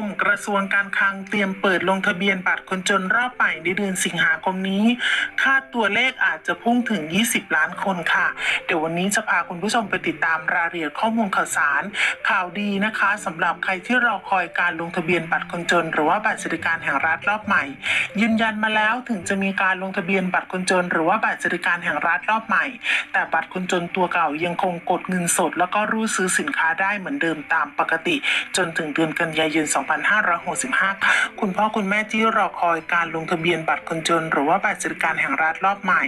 มกระทรวงการคลังเตรียมเปิดลงทะเบียนบัตรคนจนรอบใหม่ในเดือนสิงหาคมนี้ คาดตัวเลขอาจจะพุ่งถึง 20 ล้านคนค่ะ เดี๋ยววันนี้จะพาคุณผู้ชมไปติดตามรายละเอียดข้อมูลข่าวสาร ข่าวดีนะคะสำหรับใครที่รอคอยการลงทะเบียนบัตรคนจน หรือว่าบัตรสวัสดิการแห่งรัฐรอบใหม่ ยืนยันมาแล้วถึงจะมีการลงทะเบียนบัตรคนจน หรือว่าบัตรสวัสดิการแห่งรัฐรอบใหม่ แต่บัตรคนจนตัวเก่ายังคงกดเงินสด แล้วก็รูดซื้อสินค้าได้เหมือนเดิมตามปกติ จนถึงเดือนกันยายน2565ค่ะคุณพ่อคุณแม่ที่รอคอยการลงทะเบียนบัตรคนจน หรือว่าบัตรสวัสดิการแห่งรัฐรอบใหม่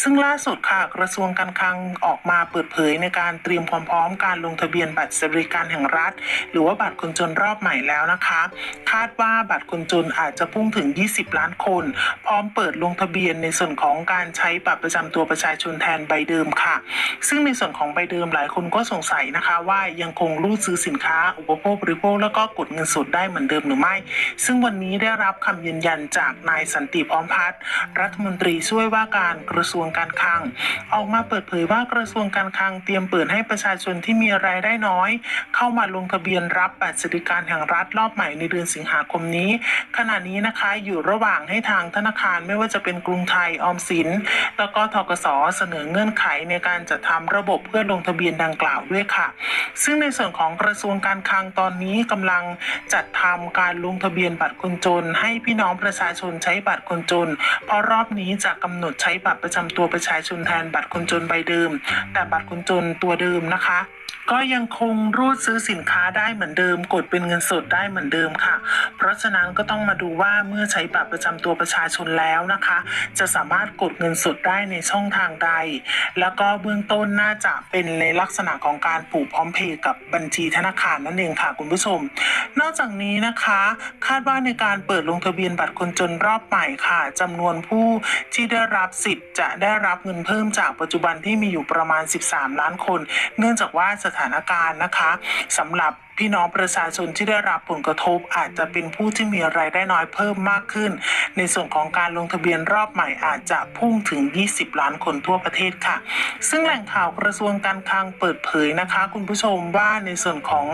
ซึ่งล่าสุดค่ะกระทรวงการคลังออกมาเปิดเผยในการเตรียมความพร้อมการลงทะเบียนบัตรสวัสดิการแห่งรัฐ หรือว่าบัตรคนจนรอบใหม่แล้วนะคะ คาดว่าบัตรคนจนอาจจะพุ่งถึง 20 ล้านคน พร้อมเปิดลงทะเบียนในส่วนของการใช้บัตรประจำตัวประชาชนแทนใบเดิมค่ะ ซึ่งในส่วนของใบเดิมหลายคนก็สงสัยนะคะ ว่ายังคงรูดซื้อสินค้า อุปโภคบริโภคแล้วก็กดเงินสดได้เหมือนเดิมหรือไม่ ซึ่งวันนี้ได้รับคำยืนยันจากนายสันติพร้อมพัฒน์รัฐมนตรีช่วยว่าการกระทรวงการคลัง ออกมาเปิดเผยว่ากระทรวงการคลังเตรียมเปิดให้ประชาชนที่มีรายได้น้อย เข้ามาลงทะเบียนรับบัตรสวัสดิการแห่งรัฐรอบใหม่ในเดือนสิงหาคมนี้ ขณะนี้นะคะอยู่ระหว่างให้ทางธนาคารไม่ว่าจะเป็นกรุงไทยออมสิน แล้วก็ทกสเสนอเงื่อนไขในการจัดทำระบบเพื่อลงทะเบียนดังกล่าวด้วยค่ะ ซึ่งในส่วนของกระทรวงการคลังตอนนี้กำลังจัดทำการลงทะเบียนบัตรคนจน ให้พี่น้องประชาชนใช้บัตรคนจน เพราะรอบนี้จะกำหนดใช้บัตรประจำตัวประชาชนแทนบัตรคนจนใบเดิม แต่บัตรคนจนตัวเดิมนะคะ ก็ยังคงรูดซื้อสินค้าได้เหมือนเดิม กดเป็นเงินสดได้เหมือนเดิมค่ะ เพราะฉะนั้นก็ต้องมาดูว่าเมื่อใช้บัตรประจำตัวประชาชนแล้วนะคะ จะสามารถกดเงินสดได้ในช่องทางใด แล้วก็เบื้องต้นน่าจะเป็นในลักษณะของการผูกพร้อมเพย์กับบัญชีธนาคารนั่นเองค่ะคุณผู้ชม นอกจากนี้นะคะ คาดว่าในการเปิดลงทะเบียนบัตรคนจนรอบใหม่ค่ะจำนวนผู้ที่ได้รับสิทธิ์จะได้รับเงินเพิ่มจากปัจจุบันที่มีอยู่ประมาณ 13 ล้านคน เนื่องจากว่าสถถานการณ์นะคะสำหรับ พี่น้องประชาชนที่ได้รับผลกระทบ อาจจะเป็นผู้ที่มีรายได้น้อยเพิ่มมากขึ้น ในส่วนของการลงทะเบียนรอบใหม่อาจจะพุ่งถึง 20 ล้านคนทั่วประเทศค่ะ ซึ่งแหล่งข่าวกระทรวงการคลังเปิดเผยนะคะ คุณผู้ชมว่าในส่วนของ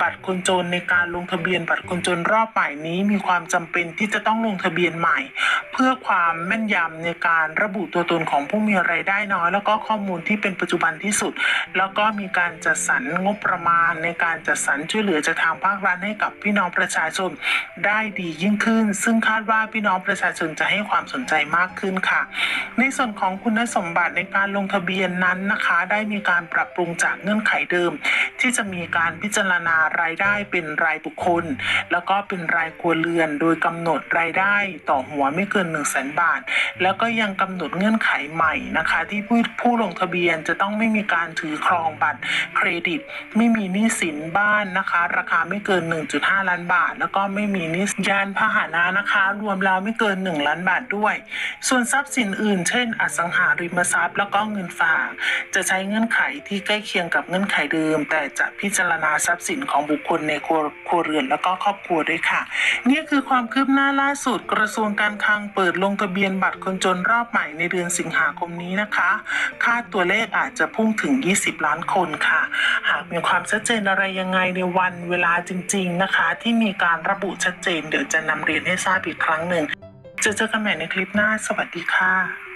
บัตรคนจนในการลงทะเบียนบัตรคนจนรอบใหม่นี้มีความจำเป็นที่จะต้องลงทะเบียนใหม่ เพื่อความแม่นยำในการระบุตัวตนของผู้มีรายได้น้อย แล้วก็ข้อมูลที่เป็นปัจจุบันที่สุด แล้วก็มีการจัดสรรงบประมาณในการจัดสรรช่วยเหลือจากทางภาครัฐให้กับพี่น้องประชาชนได้ดียิ่งขึ้น ซึ่งคาดว่าพี่น้องประชาชนจะให้ความสนใจมากขึ้นค่ะ ในส่วนของคุณสมบัติในการลงทะเบียนนั้นนะคะ ได้มีการปรับปรุงจากเงื่อนไขเดิม ที่จะมีการพิจารณารายได้เป็นรายบุคคล แล้วก็เป็นรายครัวเรือน โดยกำหนดรายได้ต่อหัวไม่เกิน1 0 0 0 0แสนบาท แล้วก็ยังกำหนดเงื่อนไขใหม่นะคะ ที่ผู้ผู้ลงทะเบียนจะต้องไม่มีการถือครองบัตรเครดิต ไม่มีหนี้สินบ้านนะคะ ราคาไม่เกิน 1.5 ล้านบาท แล้วก็ไม่มีนิสยานพาหนะนะคะ รวมแล้วไม่เกิน 1 ล้านบาทด้วย ส่วนทรัพย์สินอื่น เช่น อสังหาริมทรัพย์ แล้วก็เงินฝาก จะใช้เงื่อนไขที่ใกล้เคียงกับเงื่อนไขเดิม แต่จะพิจารณาทรัพย์สินของบุคคลในครัวครัวเรือนแล้วก็ครอบครัวด้วยค่ะ นี่คือความคืบหน้าล่าสุดกระทรวงการคลังเปิดลงทะเบียนบัตรคนจนรอบใหม่ในเดือนสิงหาคมนี้นะคะ คาดตัวเลขอาจจะพุ่งถึง 20 ล้านคนค่ะ หากมีความชัดเจนอะไรยังไงในวันเวลาจริง ๆนะคะ ที่มีการระบุชัดเจน เดี๋ยวจะนำเรียนให้ทราบอีกครั้งหนึ่งจะเจอกันใหม่ในคลิปหน้า สวัสดีค่ะ